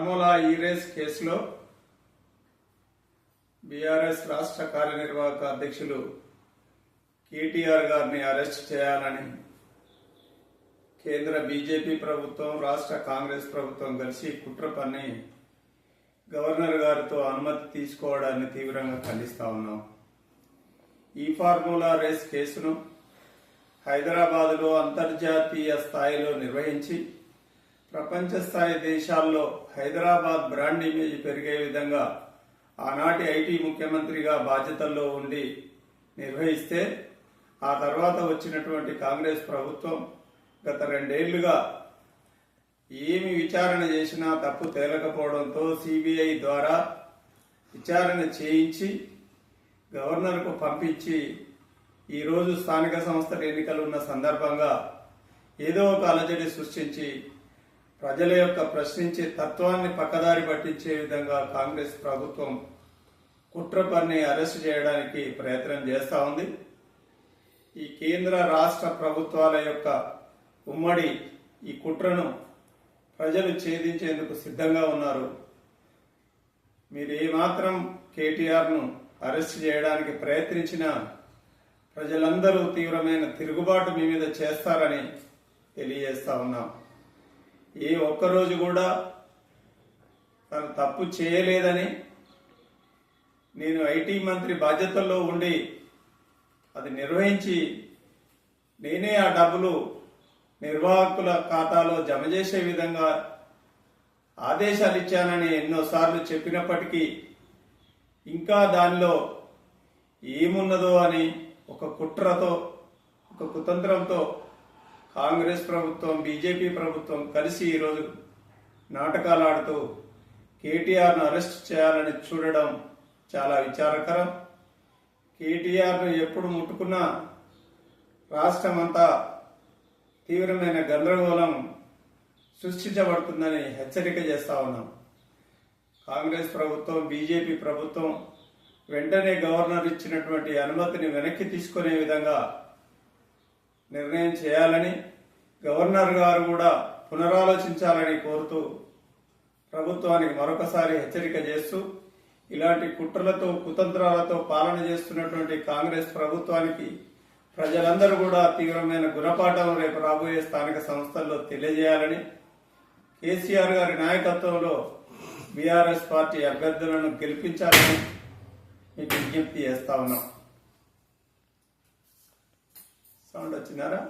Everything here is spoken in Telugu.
ఫార్ములా ఈ రేస్ కేసులో బీఆర్ఎస్ రాష్ట్ర కార్యనిర్వాహక అధ్యక్షులు కేటీఆర్ గారిని అరెస్ట్ చేయాలని కేంద్ర బీజేపీ ప్రభుత్వం రాష్ట్ర కాంగ్రెస్ ప్రభుత్వం కలిసి కుట్ర పని గవర్నర్ గారితో అనుమతి తీసుకోవడాన్ని తీవ్రంగా ఖండిస్తా ఉన్నాం. ఈ ఫార్ములా రేస్ కేసును హైదరాబాద్లో అంతర్జాతీయ స్థాయిలో నిర్వహించి ప్రపంచ స్థాయి దేశాల్లో హైదరాబాద్ బ్రాండ్ ఇమేజ్ పెరిగే విధంగా ఆనాటి ఐటీ ముఖ్యమంత్రిగా బాధ్యతల్లో ఉండి నిర్వహిస్తే ఆ తర్వాత వచ్చినటువంటి కాంగ్రెస్ ప్రభుత్వం గత రెండేళ్ళుగా ఏమి విచారణ చేసినా తప్పు తేలకపోవడంతో సిబిఐ ద్వారా విచారణ చేయించి గవర్నర్కు పంపించి ఈరోజు స్థానిక సంస్థల ఎన్నికలు ఉన్న సందర్భంగా ఏదో ఒక అలజడి సృష్టించి ప్రజల యొక్క ప్రశ్నించే తత్వాన్ని పక్కదారి పట్టించే విధంగా కాంగ్రెస్ ప్రభుత్వం కుట్ర పని అరెస్ట్ చేయడానికి ప్రయత్నం చేస్తూ ఉంది. ఈ కేంద్ర రాష్ట్ర ప్రభుత్వాల యొక్క ఉమ్మడి ఈ కుట్రను ప్రజలు ఛేదించేందుకు సిద్ధంగా ఉన్నారు. మీరు ఏమాత్రం కేటీఆర్ను అరెస్ట్ చేయడానికి ప్రయత్నించినా ప్రజలందరూ తీవ్రమైన తిరుగుబాటు మీ మీద చేస్తారని తెలియజేస్తా ఉన్నాం. ఏ ఒక్కరోజు కూడా తను తప్పు చేయలేదని నేను ఐటీ మంత్రి బాధ్యతల్లో ఉండి అది నిర్వహించి నేనే ఆ డబ్బులు నిర్వాహకుల ఖాతాలో జమ చేసే విధంగా ఆదేశాలు ఇచ్చానని ఎన్నోసార్లు చెప్పినప్పటికీ ఇంకా దానిలో ఏమున్నదో అని ఒక కుట్రతో ఒక కుతంత్రంతో కాంగ్రెస్ ప్రభుత్వం బీజేపీ ప్రభుత్వం కలిసి ఈరోజు నాటకాలు ఆడుతూ కేటీఆర్ను అరెస్ట్ చేయాలని చూడడం చాలా విచారకరం. కేటీఆర్ను ఎప్పుడు ముట్టుకున్నా రాష్ట్రం అంతా తీవ్రమైన గందరగోళం సృష్టించబడుతుందని హెచ్చరిక చేస్తా ఉన్నాం. కాంగ్రెస్ ప్రభుత్వం బీజేపీ ప్రభుత్వం వెంటనే గవర్నర్ ఇచ్చినటువంటి అనుమతిని వెనక్కి తీసుకునే విధంగా నిర్ణయం చేయాలని గవర్నర్ గారు కూడా పునరాలోచించాలని కోరుతూ ప్రభుత్వానికి మరొకసారి హెచ్చరిక చేస్తూ ఇలాంటి కుట్రలతో కుతంత్రాలతో పాలన చేస్తున్నటువంటి కాంగ్రెస్ ప్రభుత్వానికి ప్రజలందరూ కూడా తీవ్రమైన గుణపాఠం రేపు రాబోయే స్థానిక సంస్థల్లో తెలియజేయాలని కేసీఆర్ గారి నాయకత్వంలో బీఆర్ఎస్ పార్టీ అభ్యర్థులను గెలిపించాలని మీకు విజ్ఞప్తి చేస్తా ఉన్నాం. సౌండ్ వచ్చినారా